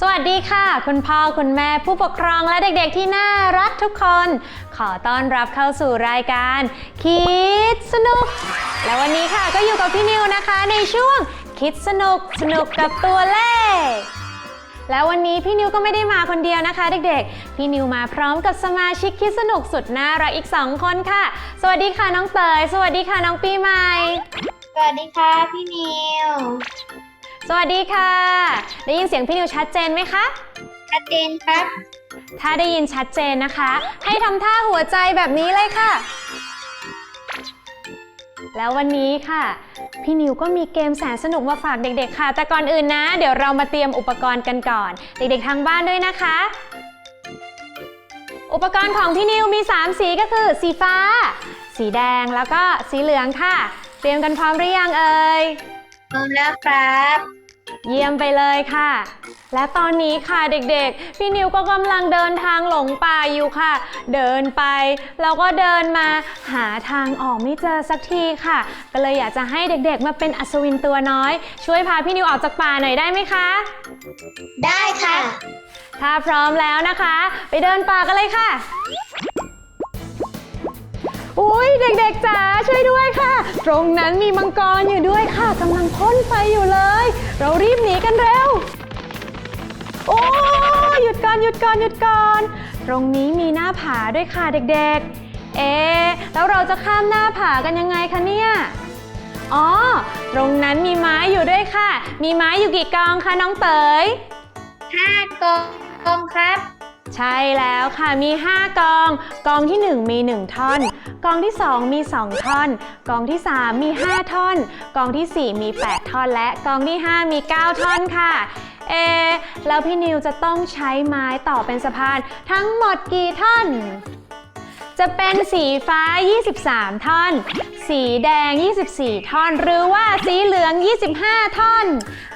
สวัสดีค่ะ คุณพ่อคุณแม่ผู้ปกครองและเด็กๆที่น่ารักทุกคน ขอต้อนรับเข้าสู่รายการ คิดสนุก และวันนี้ค่ะก็อยู่กับพี่นิวนะคะ ในช่วงคิดสนุกสนุกกับตัวเลข แล้ววันนี้พี่นิวก็ไม่ได้มาคนเดียวนะคะ เด็กๆ พี่นิวมาพร้อมกับสมาชิกคิดสนุกสุดน่ารักอีก 2 คนค่ะ สวัสดีค่ะน้องเตยสวัสดีค่ะน้องปีใหม่ สวัสดีค่ะพี่นิว สวัสดีค่ะ ได้ยินเสียงพี่นิวชัดเจนไหมคะ ชัดเจนครับ ถ้าได้ยินชัดเจนนะคะ ให้ทำท่าหัวใจแบบนี้เลยค่ะ แล้ววันนี้ค่ะ พี่นิวก็มีเกมแสนสนุกมาฝากเด็กๆค่ะ แต่ก่อนอื่นนะ เดี๋ยวเรามาเตรียมอุปกรณ์กันก่อน เด็กๆทางบ้านด้วยนะคะ อุปกรณ์ของพี่นิวมี 3 สีก็คือ สีฟ้า สีแดงแล้วก็สีเหลืองค่ะ เตรียมกันพร้อมหรือยังเอ่ยพร้อมแล้วครับ เยี่ยมไปเลยค่ะ และตอนนี้ค่ะเด็กๆ พี่นิวก็กำลังเดินทางหลงป่าอยู่ค่ะ เดินไปแล้วก็เดินมาหาทางออกไม่เจอสักทีค่ะ ก็เลยอยากจะให้เด็กๆ มาเป็นอัศวินตัวน้อย ช่วยพาพี่นิวออกจากป่าหน่อยได้ไหมคะ ได้ค่ะ ถ้าพร้อมแล้วนะคะ ไปเดินป่ากันเลยค่ะ อุ้ยเด็กๆจ๋าช่วยด้วยค่ะ ตรงนั้นมีมังกรอยู่ด้วยค่ะกำลังพ่นไฟอยู่เลย เรารีบหนีกันเร็ว โอ้หยุดก่อนหยุดก่อนหยุดก่อนตรงนี้มีหน้าผาด้วยค่ะเด็กๆ เอ๊แล้วเราจะข้ามหน้าผากันยังไงคะเนี่ยอ๋อ ตรงนั้นมีไม้อยู่ด้วยค่ะ มีไม้อยู่กี่กองคะน้องเต๋ยห้ากองครับ ใช่แล้วค่ะมี 5 กอง กองที่ 1 มี 1 ท่อน กองที่ 2 มี 2 ท่อน กองที่ 3 มี 5 ท่อน กองทีสี่4 มี 8 ท่อน และกองที่ 5 มี 9 ท่อนค่ะ เอะแล้วพี่นิวจะต้องใช้ไม้ต่อเป็นสะพานทั้งหมดกี่ท่อน จะเป็นสีฟ้า 23 ท่อน สีแดง 24 ท่อน หรือว่าสีเหลือง 25 ท่อน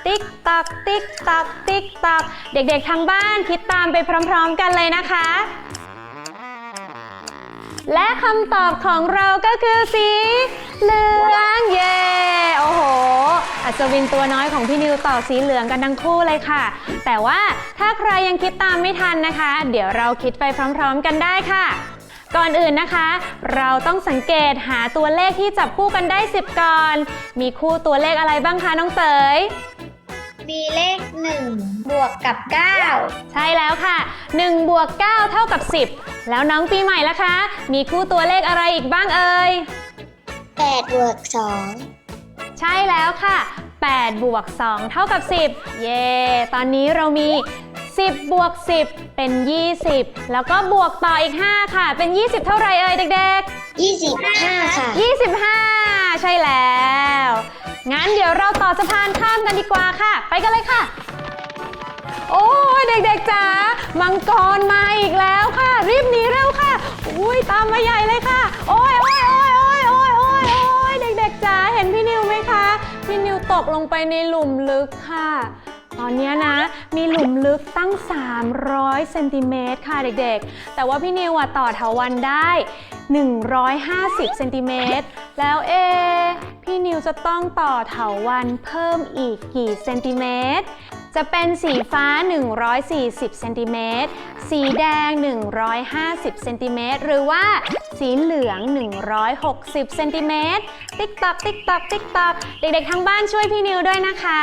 ติ๊กตอกติ๊กตอกติ๊กตอกเด็กๆทางบ้านคิดตามไปพร้อมๆกันเลยนะคะ และคำตอบของเราก็คือสีเหลืองเย้โอ้โห อัศวินตัวน้อยของพี่นิวต่อสีเหลืองกันทั้งคู่เลยค่ะ แต่ว่าถ้าใครยังคิดตามไม่ทันนะคะ เดี๋ยวเราคิดไปพร้อม ๆ กันได้ค่ะ ก่อนอื่นนะคะ เราต้องสังเกตหาตัวเลขที่จับคู่กันได้ 10 ก่อน มีคู่ตัวเลขอะไรบ้างคะน้องเต๋ยมีเลข 1 บวกกับ 9 ใช่แล้วค่ะ 1 บวก 9 เท่ากับ 10 แล้วน้องปีใหม่ล่ะคะ มีคู่ตัวเลขอะไรอีกบ้างเอ่ย8บวกใช่แล้วค่ะ8บวก2เท่ากับ 10 เย้ตอนนี้เรามี 10 บวก 10 เป็น 20 แล้วก็บวกต่ออีก 5 ค่ะ เป็น 20 เท่าไหรเอ่ยเด็ก2 25 ค่ะ ๆ 25 ใช่แล้ว งั้นเดี๋ยวเราต่อสะพานข้ามกันดีกว่าค่ะ ไปกันเลยค่ะ โอ้ยเด็กๆจ๋ามังกรมาอีกแล้วค่ะ รีบหนีเร็วค่ะ อุ้ยตามมาใหญ่เลยค่ะ โอ้ยโอ้ยโอ้ยโอ้ยโอ้ยโอ้ยโอ้ยเด็กๆจ๋าเห็นพี่นิวไหมคะ พี่นิวตกลงไปในหลุมลึกค่ะ ตอนนี้นะ มีหลุมลึกตั้ง 300เซนติเมตรค่ะเด็กๆ แต่ว่าพี่นิวอะต่อเถาวันได้ 150เซนติเมตรแล้วเอ พี่นิวจะต้องต่อเถาวันเพิ่มอีกกี่เซนติเมตรจะเป็นสีฟ้า 140เซนติเมตร สีแดง 150เซนติเมตร หรือว่าสีเหลือง 160เซนติเมตร ติ๊กตอกติ๊กตอกติ๊กตอกเด็กๆทางบ้านช่วยพี่นิวด้วยนะคะ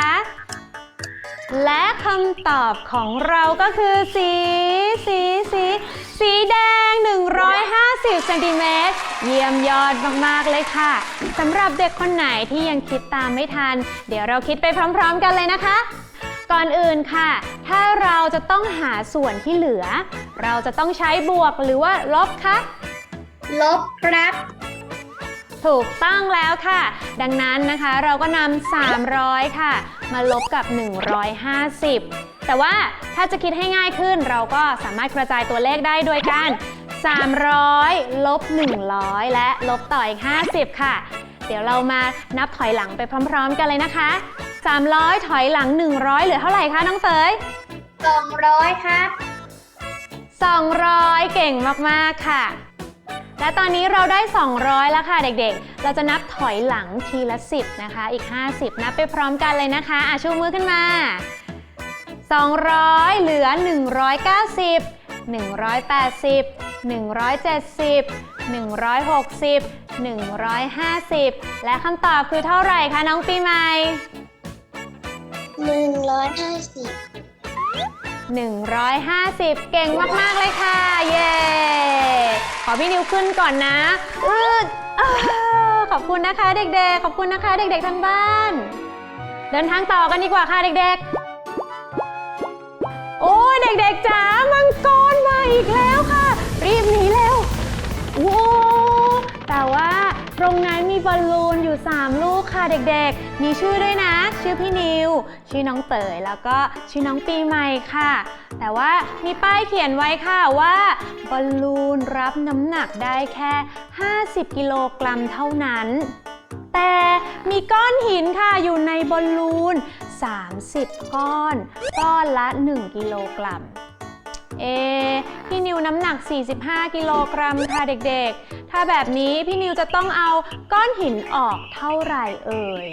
และคำตอบของเราก็คือสี สี สี สีแดง 150เซนติเมตรเยี่ยมยอดมาก ๆ เลยค่ะสำหรับเด็กคนไหนที่ยังคิดตามไม่ทัน เดี๋ยวเราคิดไปพร้อม ๆ กันเลยนะคะ ก่อนอื่นค่ะ ถ้าเราจะต้องหาส่วนที่เหลือ เราจะต้องใช้บวกหรือว่าลบคะลบครับ ถูกต้องแล้วค่ะ ดังนั้นนะคะเราก็นำ300 ค่ะ มาลบกับ 150 แต่ว่าถ้าจะคิดให้ง่ายขึ้น เราก็สามารถกระจายตัวเลขได้โดยการ300 ลบ 100 และลบต่ออีก 50 ค่ะ เดี๋ยวเรามานับถอยหลังไปพร้อม ๆ กันเลยนะคะ 300 ถอยหลัง 100 เหลือเท่าไหร่คะน้องเตย200 ครับ 200 เก่งมาก ๆ ค่ะ และตอนนี้เราได้ 200 แล้วค่ะเด็กๆ เราจะนับถอยหลังทีละ 10 นะคะ อีก 50 นับไปพร้อมกันเลยนะคะอาชูมือขึ้นมา 200 เหลือ 190 180 170 160 150 และคำตอบคือเท่าไหร่คะน้องปีใหม่150 150 เก่งมาก ๆ เลยค่ะ เย้ ขอพี่นิวขึ้นก่อนนะอืดอ้าวขอบคุณนะคะเด็กๆ ขอบคุณนะคะเด็กๆ ทั้งบ้าน เดินทางต่อกันดีกว่าค่ะเด็กๆ โอ้ยเด็กๆจ๋ามังกรมาอีกแล้วค่ะ รีบหนีเร็วโว้แต่ว่าตรงนั้นมีบอลลูนอยู่ 3 ลูกค่ะเด็กๆ มีชื่อด้วยนะ ชื่อพี่นิว ชื่อน้องเต๋ยแล้วก็ชื่อน้องปีใหม่ค่ะ แต่ว่ามีป้ายเขียนไว้ค่ะว่าบอลลูนรับน้ำหนักได้แค่ 50 กิโลกรัมเท่านั้น แต่มีก้อนหินค่ะอยู่ในบอลลูน 30 ก้อน ก้อนละ 1 กิโลกรัม เอพี่นิวน้ำหนัก 45 กิโลกรัมค่ะเด็กๆ ถ้าแบบนี้พี่นิวจะต้องเอาก้อนหินออกเท่าไหร่เอ่ย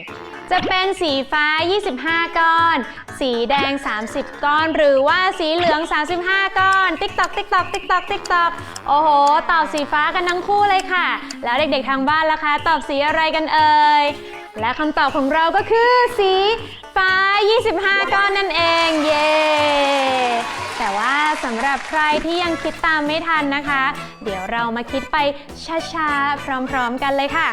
จะเป็นสีฟ้า 25 ก้อน สีแดง 30 ก้อน หรือว่าสีเหลือง 35 ก้อน ติ๊กตอก ติ๊กตอก ติ๊กตอก ติ๊กตอก โอ้โห ตอบสีฟ้ากันทั้งคู่เลยค่ะ แล้วเด็กๆ ทางบ้านล่ะคะ ตอบสีอะไรกันเอ่ย และคำตอบของเราก็คือสีฟ้า 25 ก้อนนั่นเอง รับใครที่ยังคิดตามไม่ทันนะคะ เดี๋ยวเรามาคิดไปช้าๆ พร้อมๆกันเลยค่ะ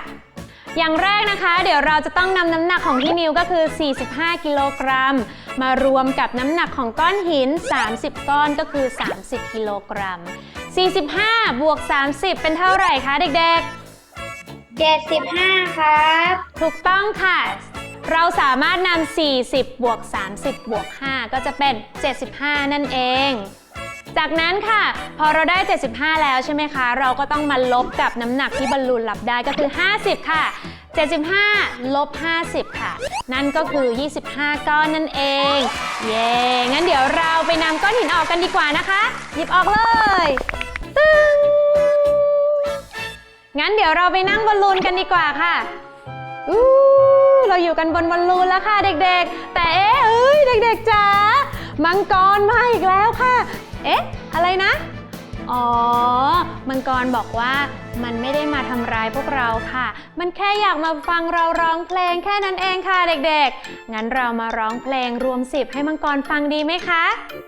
อย่างแรกนะคะ เดี๋ยวเราจะต้องนำน้ำหนักของพี่นิวก็คือ 45 กิโลกรัม มารวมกับน้ำหนักของก้อนหิน 30 ก้อนก็คือ 30 กิโลกรัม 45 บวก 30 เป็นเท่าไหร่คะเด็กๆเจ็ดสิบห้าครับ ถูกต้องค่ะ เราสามารถนำ40 บวก 30 บวก 5 ก็จะเป็น 75 นั่นเอง จากนั้นค่ะ พอเราได้ 75 แล้วใช่ไหมคะ เราก็ต้องมาลบกับน้ำหนักที่บอลลูนรับได้ก็คือ 50 ค่ะ 75 ลบ 50 ค่ะ นั่นก็คือ 25 ก้อนนั่นเอง เย้งั้นเดี๋ยวเราไปนำก้อนหินออกกันดีกว่านะคะ หยิบออกเลย ตึ้งงั้นเดี๋ยวเราไปนั่งบอลลูนกันดีกว่าค่ะอู้เราอยู่กันบนบอลลูนแล้วค่ะเด็กๆ แต่เอ๊ะเอ้ยเด็กๆจ๋ามังกรมาอีกแล้วค่ะ เอ๊ะ อะไรนะ อ๋อ มังกรบอกว่ามันไม่ได้มาทำร้ายพวกเราค่ะ มันแค่อยากมาฟังเราร้องเพลงแค่นั้นเองค่ะเด็กๆ งั้นเรามาร้องเพลงรวมสิบให้มังกรฟังดีไหมคะ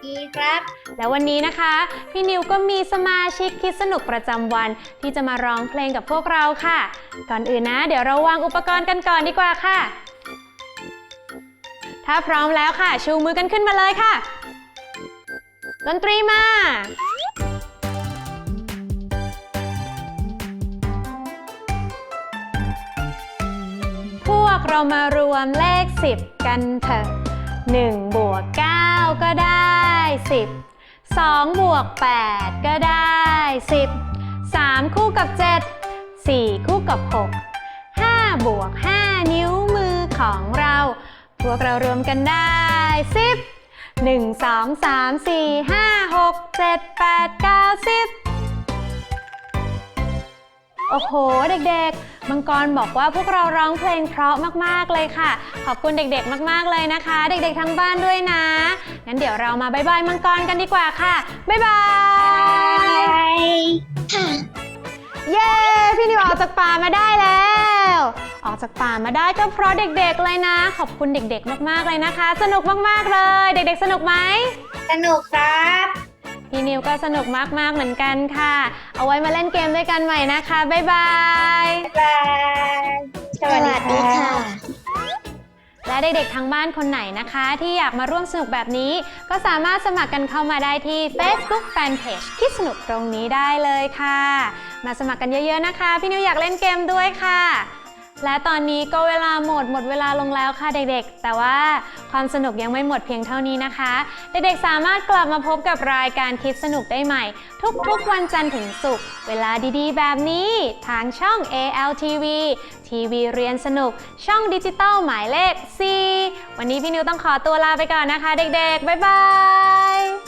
ดีครับ แล้ววันนี้นะคะ พี่นิวก็มีสมาชิกคิดสนุกประจำวัน ที่จะมาร้องเพลงกับพวกเราค่ะ ก่อนอื่นนะ เดี๋ยวเราวางอุปกรณ์กันก่อนดีกว่าค่ะ ถ้าพร้อมแล้วค่ะ ชูมือกันขึ้นมาเลยค่ะ ดนตรีมาพวกเรามารวมเลข 10 กันเถอะ1บวก9ก็ได้ 10 2บวก8ก็ได้ 10 3 คู่กับ 7 4 คู่กับ 6 5 บวก 5 นิ้วมือของเรา พวกเรารวมกันได้ 10 1 2 3 4 5 6 7 8 9 10โอ้โห เด็กๆ มังกรบอกว่าพวกเราร้องเพลงเพราะมากๆเลยค่ะ ขอบคุณเด็กๆ มากๆเลยนะคะ เด็กๆ ทั้งบ้านด้วยนะ งั้นเดี๋ยวเรามาบายบายมังกรกันดีกว่าค่ะบายบายค่ะเย้ พี่นิวออกจากป่ามาได้แล้ว ออกจากป่ามาได้ก็เพราะเด็กๆเลยนะ ขอบคุณเด็กๆ มากๆเลยนะคะ สนุกมากๆเลย เด็กๆ สนุกไหมสนุกครับพี่นิวก็สนุกมากๆเหมือนกันค่ะ เอาไว้มาเล่นเกมด้วยกันใหม่นะคะบ๊ายบายบ๊ายบายสวัสดีค่ะและเด็กๆทางบ้านคนไหนนะคะ ที่อยากมาร่วมสนุกแบบนี้ ก็สามารถสมัครกันเข้ามาได้ที่ Facebook Fanpage คิดสนุกตรงนี้ได้เลยค่ะ มาสมัครกันเยอะๆนะคะ พี่นิวอยากเล่นเกมด้วยค่ะ และตอนนี้ก็เวลาหมดหมดเวลาลงแล้วค่ะเด็กๆ แต่ว่าความสนุกยังไม่หมดเพียงเท่านี้นะคะ เด็กๆสามารถกลับมาพบกับรายการคิดสนุกได้ใหม่ ทุกๆวันจันทร์ถึงศุกร์เวลาดีๆ แบบนี้ ทางช่อง ALTV ทีวีเรียนสนุก ช่องดิจิตอลหมายเลข 4 วันนี้พี่นิวต้องขอตัวลาไปก่อนนะคะ เด็กๆ บ๊ายบาย